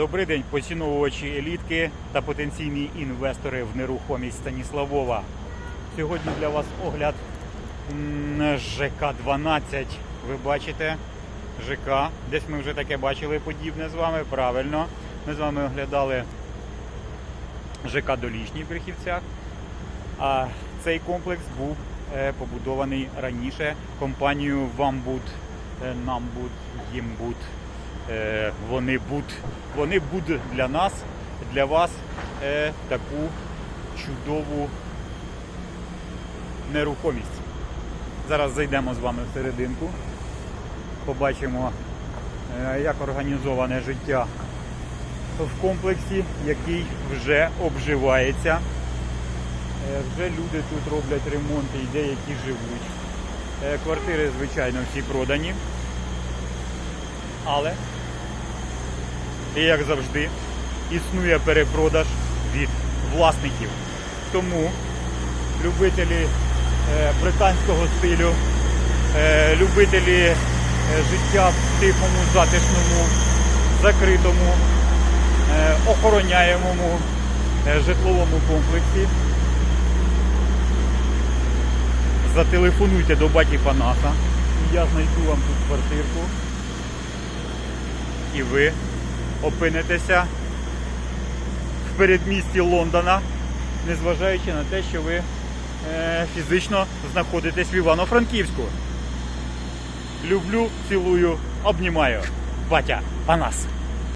Добрий день, поціновувачі елітки та потенційні інвестори в нерухомість Станіславова. Сьогодні для вас огляд ЖК 12. Ви бачите ЖК. Десь ми вже таке бачили подібне з вами. Правильно. Ми з вами оглядали ЖК Долішній в Брехівцях. А цей комплекс був е, побудований раніше компанією Вамбуд, е, Намбуд, Їмбуд. Е, Вони буд, вони буд для нас, для вас е, таку чудову нерухомість. Зараз зайдемо з вами всерединку, побачимо, е, як організоване життя в комплексі, який вже обживається. Вже люди тут роблять ремонти і деякі живуть. Квартири, звичайно, всі продані. Але, і як завжди, існує перепродаж від власників. Тому любителі е, британського стилю, е, любителі е, життя в тихому, затишному, закритому, охороняємому житловому комплексі. Зателефонуйте до баті Панаса, і я знайду вам тут квартирку. І ви опинитеся в передмісті Лондона, незважаючи на те, що ви е, фізично знаходитесь в Івано-Франківську. Люблю, цілую, обнімаю. Батя Панас.